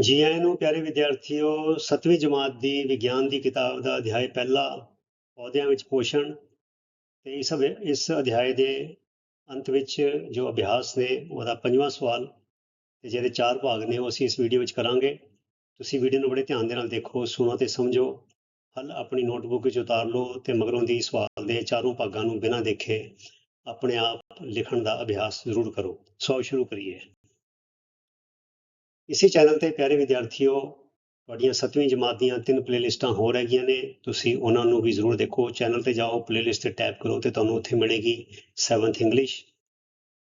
ਜੀ ਆਇਆਂ ਨੂੰ ਪਿਆਰੇ ਵਿਦਿਆਰਥੀਓ 7ਵੀਂ ਜਮਾਤ ਦੀ ਵਿਗਿਆਨ ਦੀ ਕਿਤਾਬ ਦਾ ਅਧਿਆਇ ਪਹਿਲਾ ਪੌਦਿਆਂ ਵਿੱਚ ਪੋਸ਼ਣ ਤੇ ਇਸ ਅਭਿ- ਇਸ ਅਧਿਆਇ ਦੇ ਅੰਤ ਵਿੱਚ ਜੋ ਅਭਿਆਸ ਨੇ, ਉਹਦਾ ਪੰਜਵਾਂ ਸਵਾਲ ਤੇ ਜਿਹਦੇ ਚਾਰ ਭਾਗ ਨੇ, ਉਹ ਅਸੀਂ ਇਸ ਵੀਡੀਓ ਵਿੱਚ ਕਰਾਂਗੇ। ਤੁਸੀਂ ਵੀਡੀਓ ਨੂੰ ਬੜੇ ਧਿਆਨ ਦੇ ਨਾਲ ਦੇਖੋ, ਸੁਣੋ ਤੇ ਸਮਝੋ। ਹੱਲ ਆਪਣੀ ਨੋਟਬੁੱਕ ਵਿੱਚ ਉਤਾਰ ਲਓ ਤੇ ਮਗਰੋਂ ਦੀ ਸਵਾਲ ਦੇ ਚਾਰੋਂ ਭਾਗਾਂ ਨੂੰ ਬਿਨਾਂ ਦੇਖੇ ਆਪਣੇ ਆਪ ਲਿਖਣ ਦਾ ਅਭਿਆਸ ਜ਼ਰੂਰ ਕਰੋ। ਸੋ ਸ਼ੁਰੂ ਕਰੀਏ। ਇਸੇ ਚੈਨਲ ਤੇ ਪਿਆਰੇ ਵਿਦਿਆਰਥੀਓ, ਤੁਹਾਡੀਆਂ 7ਵੀਂ ਜਮਾਤ ਦੀਆਂ ਤਿੰਨ ਪਲੇਲਿਸਟਾਂ ਹੋਰ ਹੈਗੀਆਂ ਨੇ, ਤੁਸੀਂ ਉਹਨਾਂ ਨੂੰ ਵੀ ਜ਼ਰੂਰ ਦੇਖੋ। ਚੈਨਲ ਤੇ ਜਾਓ ਪਲੇਲਿਸਟ ਤੇ ਟੈਪ ਕਰੋ ਤੇ ਤੁਹਾਨੂੰ ਉੱਥੇ ਮਿਲੇਗੀ 7th ਇੰਗਲਿਸ਼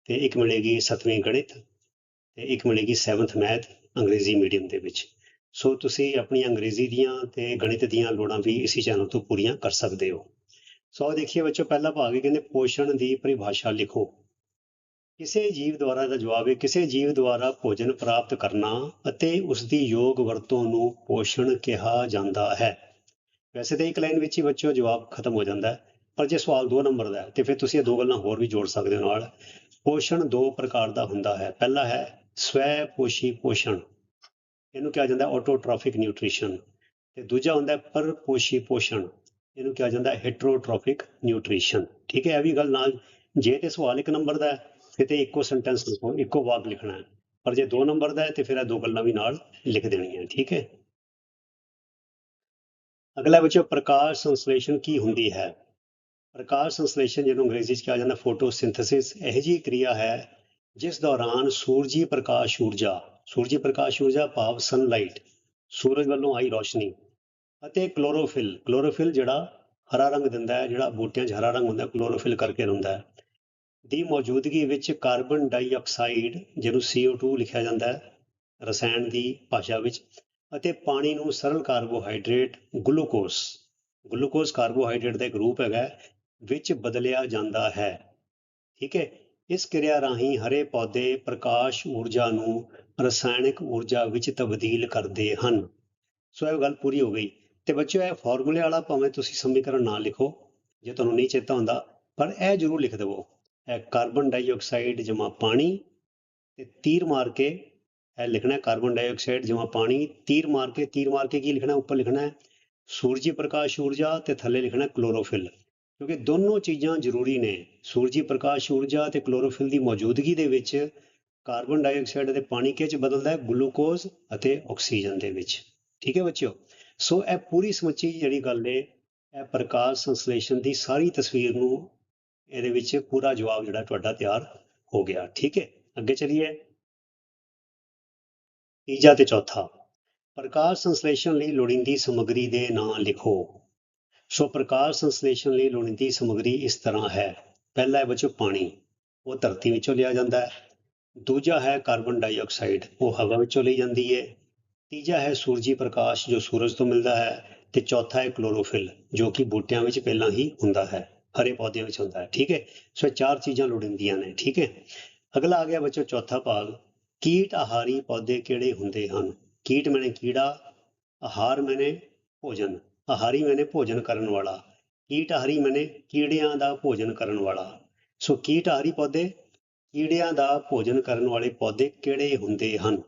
ਤੇ ਇੱਕ ਮਿਲੇਗੀ 7ਵੀਂ ਗਣਿਤ ਤੇ ਇੱਕ ਮਿਲੇਗੀ 7th ਮੈਥ ਅੰਗਰੇਜ਼ੀ ਮੀਡੀਅਮ ਦੇ ਵਿੱਚ। ਸੋ ਤੁਸੀਂ ਆਪਣੀ ਅੰਗਰੇਜ਼ੀ ਦੀਆਂ ਤੇ ਗਣਿਤ ਦੀਆਂ ਲੋੜਾਂ ਵੀ ਇਸੇ ਚੈਨਲ ਤੋਂ ਪੂਰੀਆਂ ਕਰ ਸਕਦੇ ਹੋ। ਸੋ ਆਓ ਦੇਖੀਏ ਬੱਚੋ ਪਹਿਲਾ ਭਾਗ ਹੈ ਕਹਿੰਦੇ ਪੋਸ਼ਣ ਦੀ ਪਰਿਭਾਸ਼ਾ ਲਿਖੋ। ਕਿਸੇ ਜੀਵ ਦੁਆਰਾ ਦਾ ਜਵਾਬ ਹੈ ਕਿਸੇ ਜੀਵ ਦੁਆਰਾ ਭੋਜਨ ਪ੍ਰਾਪਤ ਕਰਨਾ ਅਤੇ ਉਸ ਦੀ ਯੋਗ ਵਰਤੋਂ ਨੂੰ ਪੋਸ਼ਣ ਕਿਹਾ ਜਾਂਦਾ ਹੈ। ਵੈਸੇ ਤਾਂ ਇੱਕ ਲਾਈਨ ਵਿੱਚ ਹੀ ਬੱਚਿਓ ਜਵਾਬ ਖਤਮ ਹੋ ਜਾਂਦਾ ਹੈ, ਪਰ ਜੇ ਸਵਾਲ 2 ਨੰਬਰ ਦਾ ਹੈ, ਤੇ ਫਿਰ ਤੁਸੀਂ ਇਹ ਦੋ ਗੱਲਾਂ ਹੋਰ ਵੀ ਜੋੜ ਸਕਦੇ ਹੋ ਨਾਲ। ਪੋਸ਼ਣ ਦੋ ਪ੍ਰਕਾਰ ਦਾ ਹੁੰਦਾ ਹੈ। ਪਹਿਲਾ ਹੈ ਸਵੈ ਪੋਸ਼ੀ ਪੋਸ਼ਣ। ਇਹਨੂੰ ਕਿਹਾ ਜਾਂਦਾ ਆਟੋਟ੍ਰੋਫਿਕ ਨਿਊਟ੍ਰੀਸ਼ਨ। ਤੇ ਦੂਜਾ ਹੁੰਦਾ ਹੈ ਪਰ ਪੋਸ਼ੀ ਪੋਸ਼ਣ। ਇਹਨੂੰ ਕਿਹਾ ਜਾਂਦਾ ਹੈਟਰੋਟ੍ਰੋਫਿਕ ਨਿਊਟ੍ਰੀਸ਼ਨ। ਠੀਕ ਹੈ, ਇਹ ਵੀ ਗੱਲ ਨਾਲ। ਜੇ ਤੇ ਸਵਾਲ ਇੱਕ ਨੰਬਰ ਦਾ ਹੈ ਕਿਤੇ ਇੱਕੋ ਸੈਂਟੈਂਸ ਲਿਖੋ, ਇੱਕੋ ਵਾਕ ਲਿਖਣਾ ਹੈ। ਪਰ ਜੇ ਦੋ ਨੰਬਰ ਦਾ ਹੈ, ਤੇ ਫਿਰ ਇਹ ਦੋ ਗੱਲਾਂ ਵੀ ਨਾਲ ਲਿਖ ਦੇਣੀਆਂ ਠੀਕ ਹੈ? ਅਗਲਾ ਬੱਚੋ ਪ੍ਰਕਾਸ਼ ਸੰਸਲੇਸ਼ਨ ਕੀ ਹੁੰਦੀ ਹੈ? ਪ੍ਰਕਾਸ਼ ਸੰਸਲੇਸ਼ਣ ਜਿਹਨੂੰ ਅੰਗਰੇਜ਼ੀ 'ਚ ਕਿਹਾ ਜਾਂਦਾ ਫੋਟੋਸਿੰਥੇਸਿਸ, ਇਹ ਜੀ ਕਿਰਿਆ ਹੈ ਜਿਸ ਦੌਰਾਨ ਸੂਰਜੀ ਪ੍ਰਕਾਸ਼ ਊਰਜਾ, ਸੂਰਜੀ ਪ੍ਰਕਾਸ਼ ਊਰਜਾ, ਭਾਵ ਸਨਲਾਈਟ ਸੂਰਜ ਵੱਲੋਂ ਆਈ ਰੋਸ਼ਨੀ ਅਤੇ ਕਲੋਰੋਫਿਲ ਕਲੋਰੋਫਿਲ ਜਿਹੜਾ ਹਰਾ ਰੰਗ ਦਿੰਦਾ ਹੈ, ਜਿਹੜਾ ਬੂਟਿਆਂ 'ਚ ਹਰਾ ਰੰਗ ਹੁੰਦਾ ਕਲੋਰੋਫਿਲ ਕਰਕੇ ਹੁੰਦਾ ਹੈ। ਦੀ ਮੌਜੂਦਗੀ ਵਿੱਚ ਕਾਰਬਨ ਡਾਈਆਕਸਾਈਡ, ਜਿਹਨੂੰ CO2 ਲਿਖਿਆ ਜਾਂਦਾ ਹੈ, ਰਸਾਇਣ ਦੀ ਭਾਸ਼ਾ ਵਿੱਚ ਅਤੇ ਪਾਣੀ ਨੂੰ ਸਰਲ ਕਾਰਬੋਹਾਈਡਰੇਟ ਗਲੂਕੋਸ ਗਲੂਕੋਸ ਕਾਰਬੋਹਾਈਡਰੇਟ ਦਾ ਇੱਕ ਰੂਪ ਹੈਗਾ ਵਿੱਚ ਬਦਲਿਆ ਜਾਂਦਾ ਹੈ। ਠੀਕ ਹੈ, ਇਸ ਕਿਰਿਆ ਰਾਹੀਂ ਹਰੇ ਪੌਦੇ ਪ੍ਰਕਾਸ਼ ਊਰਜਾ ਨੂੰ ਰਸਾਇਣਿਕ ਊਰਜਾ ਵਿੱਚ ਤਬਦੀਲ ਕਰਦੇ ਹਨ। ਸੋ ਇਹ ਗੱਲ ਪੂਰੀ ਹੋ ਗਈ। ਤੇ ਬੱਚਿਓ, ਇਹ ਫਾਰਮੂਲੇ ਵਾਲਾ ਭਾਵੇਂ ਤੁਸੀਂ ਸਮੀਕਰਨ ਨਾ ਲਿਖੋ, ਜੇ ਤੁਹਾਨੂੰ ਨਹੀਂ ਚੇਤਾ ਹੁੰਦਾ, ਪਰ ਇਹ ਜ਼ਰੂਰ ਲਿਖ ਦੇਵੋ। ਇਹ ਕਾਰਬਨ ਡਾਈਆਕਸਾਈਡ ਜਮਾ ਪਾਣੀ ਤੇ ਤੀਰ ਮਾਰ ਕੇ ਇਹ ਲਿਖਣਾ ਕਾਰਬਨ ਡਾਈਆਕਸਾਈਡ ਜਮਾ ਪਾਣੀ। ਤੀਰ ਮਾਰ ਕੇ, ਤੀਰ ਮਾਰ ਕੇ ਕੀ ਲਿਖਣਾ ਉੱਪਰ ਲਿਖਣਾ ਹੈ ਸੂਰਜੀ ਪ੍ਰਕਾਸ਼ ਊਰਜਾ ਤੇ ਥੱਲੇ ਲਿਖਣਾ ਕਲੋਰੋਫਿਲ ਕਿਉਂਕਿ ਦੋਨੋਂ ਚੀਜ਼ਾਂ ਜ਼ਰੂਰੀ ਨੇ। ਸੂਰਜੀ ਪ੍ਰਕਾਸ਼ ਊਰਜਾ ਤੇ ਕਲੋਰੋਫਿਲ ਦੀ ਮੌਜੂਦਗੀ ਦੇ ਵਿੱਚ ਕਾਰਬਨ ਡਾਈਆਕਸਾਈਡ ਅਤੇ ਪਾਣੀ ਕਿਹ ਚ ਬਦਲਦਾ ਹੈ? ਗਲੂਕੋਜ਼ ਅਤੇ ਆਕਸੀਜਨ ਦੇ ਵਿੱਚ। ਠੀਕ ਹੈ ਬੱਚਿਓ? ਸੋ ਇਹ ਪੂਰੀ ਸਮੁੱਚੀ ਜਿਹੜੀ ਗੱਲ ਹੈ ਇਹ ਪ੍ਰਕਾਸ਼ ਸੰਸਲੇਸ਼ਨ ਦੀ ਸਾਰੀ ਤਸਵੀਰ ਨੂੰ ਇਹਦੇ ਵਿੱਚ ਪੂਰਾ ਜਵਾਬ ਜਿਹੜਾ ਤੁਹਾਡਾ ਤਿਆਰ ਹੋ ਗਿਆ। ਠੀਕ ਹੈ? ਅੱਗੇ ਚਲੀਏ। ਤੀਜਾ ਤੇ ਚੌਥਾ। ਪ੍ਰਕਾਸ਼ ਸੰਸਲੇਸ਼ਣ ਲਈ ਲੋੜੀਂਦੀ ਸਮੱਗਰੀ ਦੇ ਨਾਂ ਲਿਖੋ। ਸੋ ਪ੍ਰਕਾਸ਼ ਸੰਸਲੇਸ਼ਣ ਲਈ ਲੋੜੀਂਦੀ ਸਮੱਗਰੀ ਇਸ ਤਰ੍ਹਾਂ ਹੈ। ਪਹਿਲਾ ਹੈ ਬੱਚੋ ਪਾਣੀ। ਉਹ ਧਰਤੀ ਵਿੱਚੋਂ ਲਿਆ ਜਾਂਦਾ ਹੈ। ਦੂਜਾ ਹੈ ਕਾਰਬਨ ਡਾਈਆਕਸਾਈਡ। ਉਹ ਹਵਾ ਵਿੱਚੋਂ ਲਈ ਜਾਂਦੀ ਹੈ। ਤੀਜਾ ਹੈ ਸੂਰਜੀ ਪ੍ਰਕਾਸ਼ ਜੋ ਸੂਰਜ ਤੋਂ ਮਿਲਦਾ ਹੈ। ਤੇ ਚੌਥਾ ਹੈ ਕਲੋਰੋਫਿਲ ਜੋ ਕਿ ਬੂਟਿਆਂ ਵਿੱਚ ਪਹਿਲਾਂ ਹੀ ਹੁੰਦਾ ਹੈ। ਹਰੇ ਪੌਦਿਆਂ ਵਿੱਚ ਹੁੰਦਾ ਹੈ, ਠੀਕ ਹੈ? ਸੋ ਇਹ ਚਾਰ ਚੀਜ਼ਾਂ ਲੋੜੀਂਦੀਆਂ ਨੇ, ਠੀਕ ਹੈ? ਅਗਲਾ ਆ ਗਿਆ ਬੱਚੋ ਚੌਥਾ ਭਾਗ, ਕੀਟ ਆਹਾਰੀ ਪੌਦੇ ਕਿਹੜੇ ਹੁੰਦੇ ਹਨ? ਕੀਟ ਮੈਨੇ ਕੀੜਾ, ਆਹਾਰ ਮੈਨੇ ਭੋਜਨ, ਆਹਾਰੀ ਮੈਨੇ ਭੋਜਨ ਕਰਨ ਵਾਲਾ, ਕੀਟ ਆਹਾਰੀ ਮੈਨੇ ਕੀੜਿਆਂ ਦਾ ਭੋਜਨ ਕਰਨ ਵਾਲਾ। ਸੋ ਕੀਟ ਆਹਾਰੀ ਪੌਦੇ, ਕੀੜਿਆਂ ਦਾ ਭੋਜਨ ਕਰਨ ਵਾਲੇ ਪੌਦੇ ਕਿਹੜੇ ਹੁੰਦੇ ਹਨ?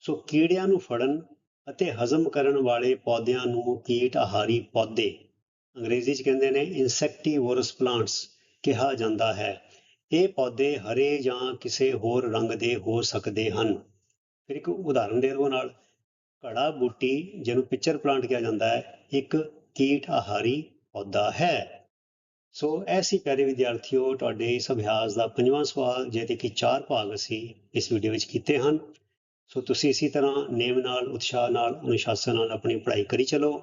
ਸੋ ਕੀੜਿਆਂ ਨੂੰ ਫੜਨ ਅਤੇ ਹਜ਼ਮ ਕਰਨ ਵਾਲੇ ਪੌਦਿਆਂ ਨੂੰ ਕੀਟ ਆਹਾਰੀ ਪੌਦੇ ਅੰਗਰੇਜ਼ੀ 'ਚ ਕਹਿੰਦੇ ਨੇ ਇਨਸੈਕਟੀਵੋਰਸ ਪਲਾਂਟਸ ਕਿਹਾ ਜਾਂਦਾ ਹੈ। ਇਹ ਪੌਦੇ ਹਰੇ ਜਾਂ ਕਿਸੇ ਹੋਰ ਰੰਗ ਦੇ ਹੋ ਸਕਦੇ ਹਨ। ਫਿਰ ਇੱਕ ਉਦਾਹਰਨ ਦੇ ਦਿਓ ਨਾਲ। ਘੜਾ ਬੂਟੀ, ਜਿਹਨੂੰ ਪਿਕਚਰ ਪਲਾਂਟ ਕਿਹਾ ਜਾਂਦਾ ਹੈ, ਇੱਕ ਕੀਟ ਆਹਾਰੀ ਪੌਦਾ ਹੈ। ਸੋ ਐਸੀ ਪਿਆਰੇ ਵਿਦਿਆਰਥੀਓ, ਤੁਹਾਡੇ ਇਸ ਅਭਿਆਸ ਦਾ ਪੰਜਵਾਂ ਸਵਾਲ, ਜਿਹਦੇ ਕਿ ਚਾਰ ਭਾਗ ਅਸੀਂ ਇਸ ਵੀਡੀਓ ਵਿੱਚ ਕੀਤੇ ਹਨ। ਸੋ ਤੁਸੀਂ ਇਸੇ ਤਰ੍ਹਾਂ ਨੇਮ ਨਾਲ, ਉਤਸ਼ਾਹ ਨਾਲ, ਅਨੁਸ਼ਾਸਨ ਨਾਲ ਆਪਣੀ ਪੜ੍ਹਾਈ ਕਰੀ ਚਲੋ।